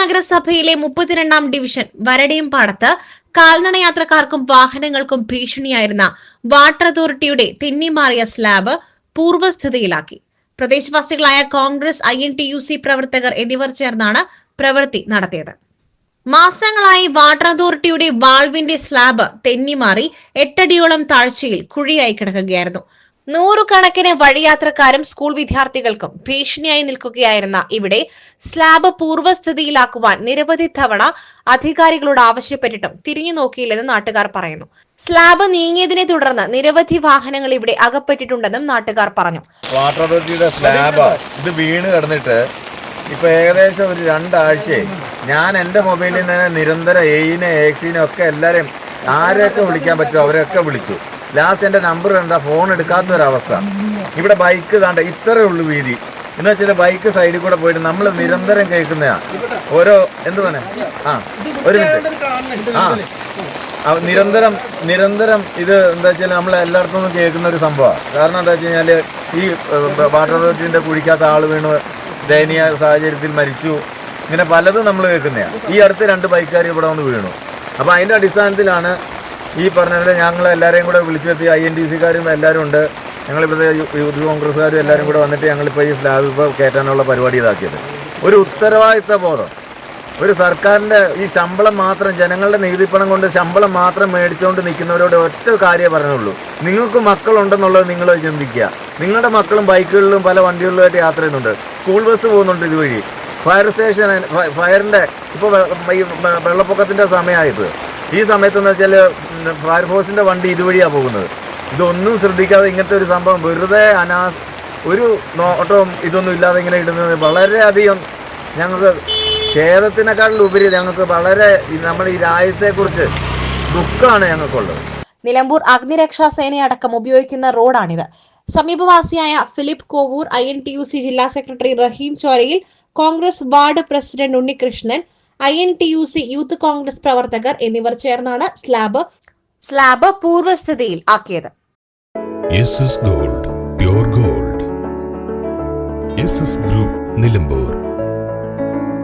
നഗരസഭയിലെ മുപ്പത്തിരണ്ടാം ഡിവിഷൻ വരടിയും പാടത്ത് കാൽനട യാത്രക്കാർക്കും വാഹനങ്ങൾക്കും ഭീഷണിയായിരുന്ന വാട്ടർ അതോറിറ്റിയുടെ തിന്നിമാറിയ സ്ലാബ് പൂർവസ്ഥിതിയിലാക്കി. പ്രദേശവാസികളായ Congress I N T U C പ്രവർത്തകർ എന്നിവർ ചേർന്നാണ് പ്രവൃത്തി നടത്തിയത്. മാസങ്ങളായി വാട്ടർ അതോറിറ്റിയുടെ വാൾവിന്റെ സ്ലാബ് തെന്നിമാറി എട്ടടിയോളം താഴ്ചയിൽ കുഴിയായി കിടക്കുകയായിരുന്നു. നൂറുകണക്കിന് വഴിയാത്രക്കാരും സ്കൂൾ വിദ്യാർത്ഥികൾക്കും ഭീഷണിയായി നിൽക്കുകയായിരുന്ന ഇവിടെ സ്ലാബ് പൂർവസ്ഥിതിയിലാക്കുവാൻ നിരവധി തവണ അധികാരികളോട് ആവശ്യപ്പെട്ടിട്ടും തിരിഞ്ഞു നോക്കിയില്ലെന്ന് നാട്ടുകാർ പറയുന്നു. സ്ലാബ് നീങ്ങിയതിനെ തുടർന്ന് നിരവധി വാഹനങ്ങൾ ഇവിടെ അകപ്പെട്ടിട്ടുണ്ടെന്നും നാട്ടുകാർ പറഞ്ഞു. വാട്ടർ അതോറിറ്റിയുടെ സ്ലാബ് ഇത് വീണ് കിടന്നിട്ട് ഇപ്പൊ ഏകദേശം ഒരു രണ്ടാഴ്ചയായി. ഞാൻ എന്റെ മൊബൈലിൽ നിന്ന് നിരന്തരം എയിനെ എക്സിനെ ഒക്കെ എല്ലാവരെയും ആരെയൊക്കെ വിളിക്കാൻ പറ്റുമോ അവരെയൊക്കെ വിളിച്ചു. ലാസ്റ്റ് എന്റെ നമ്പർ കണ്ട ഫോൺ എടുക്കാത്ത ഒരവസ്ഥ ഇവിടെ ബൈക്ക് കണ്ട ഇത്രയേ ഉള്ളൂ വീതി. എന്ന് വെച്ചാൽ ബൈക്ക് സൈഡിൽ കൂടെ പോയിട്ട് നമ്മൾ നിരന്തരം കേൾക്കുന്നതാ ഓരോ എന്ത് ആ ഒരു മിനിറ്റ് ആ. നിരന്തരം നിരന്തരം ഇത് എന്താ വെച്ചാൽ നമ്മൾ എല്ലായിടത്തും കേൾക്കുന്ന ഒരു സംഭവമാണ് കാരണം എന്താ വെച്ച് കഴിഞ്ഞാൽ ഈ വാട്ടർ അതോറിറ്റിന്റെ കുഴിക്കാത്ത ആൾ വീണ് ദയനീയ സാഹചര്യത്തിൽ മരിച്ചു. ഇങ്ങനെ പലതും നമ്മൾ കേൾക്കുന്നതാണ് ഈ അടുത്ത് രണ്ട് ബൈക്കുകാർ ഇവിടെ വന്ന് വീണു. അപ്പോൾ അതിന്റെ അടിസ്ഥാനത്തിലാണ് ഈ പറഞ്ഞ പോലെ ഞങ്ങൾ എല്ലാവരെയും കൂടെ വിളിച്ചു വരുത്തി ഐ എൻ ഡി സിക്കാരും എല്ലാവരും ഉണ്ട്. ഞങ്ങളിപ്പോൾ യൂത്ത് കോൺഗ്രസ്സുകാരും എല്ലാവരും കൂടെ വന്നിട്ട് ഞങ്ങളിപ്പോൾ ഈ സ്ലാബ് ഇപ്പോൾ കയറ്റാനുള്ള പരിപാടി ഇതാക്കിയത്. ഒരു ഉത്തരവാദിത്ത ബോധം. ഒരു സർക്കാരിന്റെ ഈ ശമ്പളം മാത്രം ജനങ്ങളുടെ നികുതിപ്പണം കൊണ്ട് ശമ്പളം മാത്രം മേടിച്ചുകൊണ്ട് നിൽക്കുന്നവരോട് ഒറ്റ കാര്യമേ പറഞ്ഞുള്ളൂ. നിങ്ങൾക്ക് മക്കളുണ്ടെന്നുള്ളത് നിങ്ങൾ ചിന്തിക്കുക. നിങ്ങളുടെ മക്കളും ബൈക്കുകളിലും പല വണ്ടികളിലുമായിട്ട് യാത്ര ചെയ്യുന്നുണ്ട്. സ്കൂൾ ബസ് പോകുന്നുണ്ട് ഇതുവഴി. ഫയർ സ്റ്റേഷൻ ഫയറിന്റെ ഇപ്പോൾ ഈ വെള്ളപ്പൊക്കത്തിന്റെ സമയമായത് ഈ സമയത്തെന്ന് വെച്ചാൽ ഫയർഫോഴ്സിന്റെ വണ്ടി ഇതുവഴിയാണ് പോകുന്നത്. ഇതൊന്നും ശ്രദ്ധിക്കാതെ ഇങ്ങനത്തെ ഒരു സംഭവം വെറുതെ അനാ ഒരു നോട്ടവും ഇതൊന്നും ഇല്ലാതെ ഇങ്ങനെ ഇടുന്നത് വളരെയധികം ഞങ്ങൾക്ക് ഖേദത്തിനേക്കാളുപരി ഞങ്ങൾക്ക് വളരെ നമ്മൾ ഈ രാജ്യത്തെക്കുറിച്ച് ദുഃഖമാണ് ഞങ്ങൾക്കുള്ളത്. നിലമ്പൂർ അഗ്നിരക്ഷാ സേനയടക്കം ഉപയോഗിക്കുന്ന റോഡാണിത്. സമീപവാസിയായ Philip Kovoor I N T U C ജില്ലാ സെക്രട്ടറി റഹീം ചോരയിൽ Congress ward president Unnikrishnan I N T U C youth Congress പ്രവർത്തകർ എന്നിവർ ചേർന്നാണ് സ്ലാബ് സ്ലാബ് പൂർവസ്ഥിതിയിൽ ആക്കിയത്. Gold gold group Nilambur